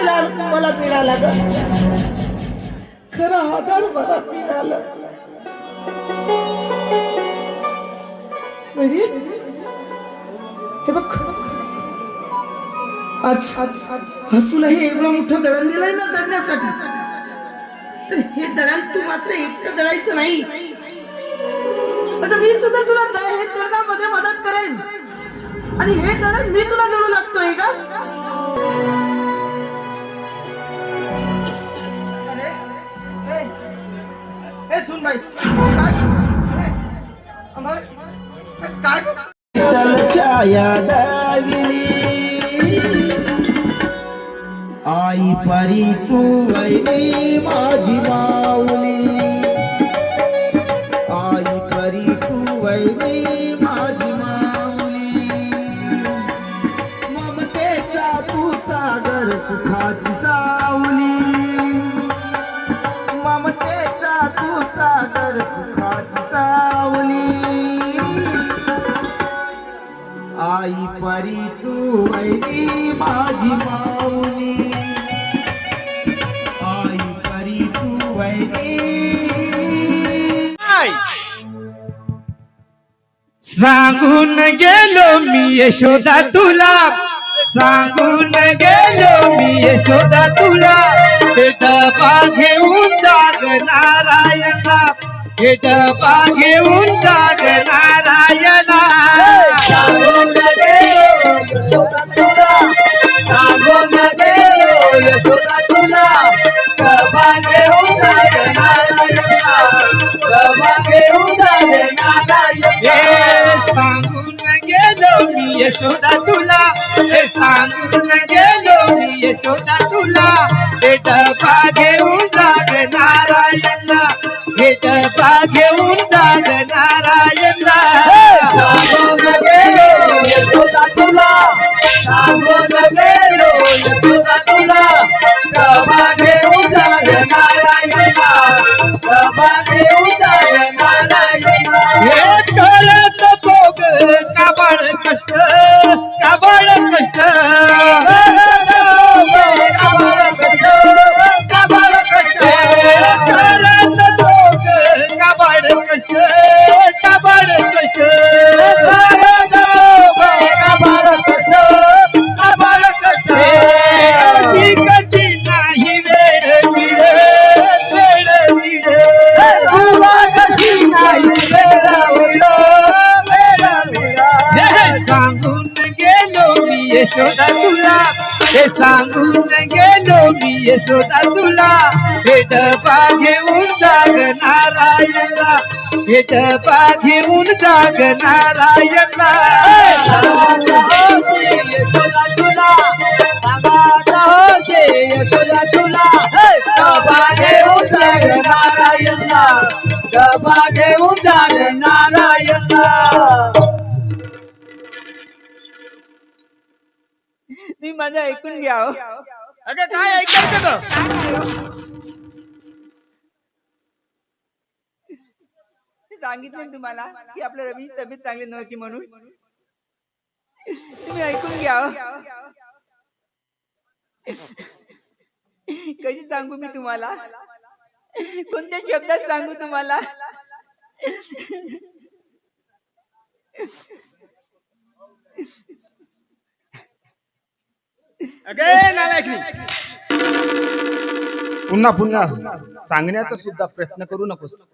मिळाला मला मिळाला ग खरा आधार मला मिळाला हे बघ. आज हसूला हे एवढं मोठं दळण दिलंय ना दळण्यासाठी. तर हे दळण तू मात्र एकटं दळायचं नाही. आता मी सुद्धा तुला द- हे दळणामध्ये मदत करेन. आणि हे दळण मी तुला दळू लागतोय का? छाया दाविली आई परी तू वैनी माझी माऊली. आई परी तू वैनी माझी माऊली. ममतेचा तू सागर सुखाची सावली. आई तू ऐनी माझी माऊली. आई परी तू ऐनी सांगून गेलो मी यशोदा तुला. सांगून गेलो मी यशोदा तुला. हे डबा घेऊन दाग नारायणला. हे डबा घेऊन यशोदा तुला हे सांगून गेलो मी यशोदा तुला. हे डबा घेऊन जाग नारायणला हे डबा घेऊन ಕಷ್ಟ ಕಬಾಳ ಕಷ್ಟ ಕಬಾಳ ಕಷ್ಟ ಕಬಾಳ ಕಷ್ಟ ಕಬಾಳ ಕಷ್ಟ यशोदा तुला हे सांगून गेलो मी यशोदा तुला हे डबा घेऊन जाग नारायणला हे डबा घेऊन जाग नारायणला माझं ऐकून घ्या हो. अगं काय ऐकायचं ग सांगितलं ना तुम्हाला की आपल्या रवीची तब्येत चांगली नव्हती म्हणून तुम्ही ऐकून घ्या हो. कशी सांगू मी तुम्हाला कोणत्या शब्दात सांगू तुम्हाला पुन्हा पुन्हा. सांगण्याचा सुद्धा प्रयत्न करू नकोस.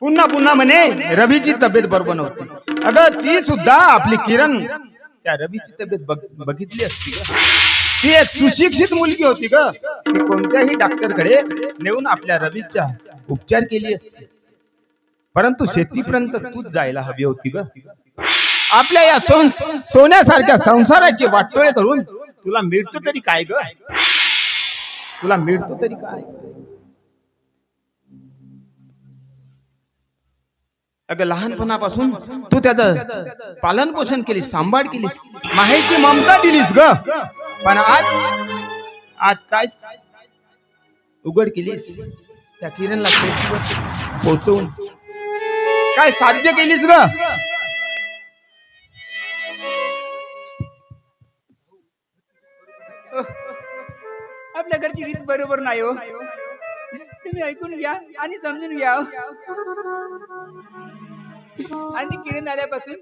पुन्हा पुन्हा म्हणे रवीची तब्येत बरोबर नव्हती. अगं ती सुद्धा आपली किरण त्या रवीची तब्येत बघितली असती ग. ती एक सुशिक्षित मुलगी होती ग ती कोणत्याही डॉक्टरकडे नेऊन आपल्या रवीच्या उपचार केली असते. परंतु शेतीपर्यंत तूच जायला हवी होती ग. आपल्या या सोन सोन्यासारख्या संसाराचे वाटोळे करून तुला मिळतो तरी काय ग? तुला मिळतो तरी काय? अगं लहानपणापासून तू त्याचं पालन पोषण केलीस सांभाळ केलीस माहेची ममता दिलीस ग. पण आज आज काय उघड केलीस? त्या किरणला पोचवून. काय साध्य केलीस ग? घरची रीत बरोबर नाही हो तुम्ही ऐकून घ्या आणि समजून घ्या हो. आणि ती किरण आल्यापासून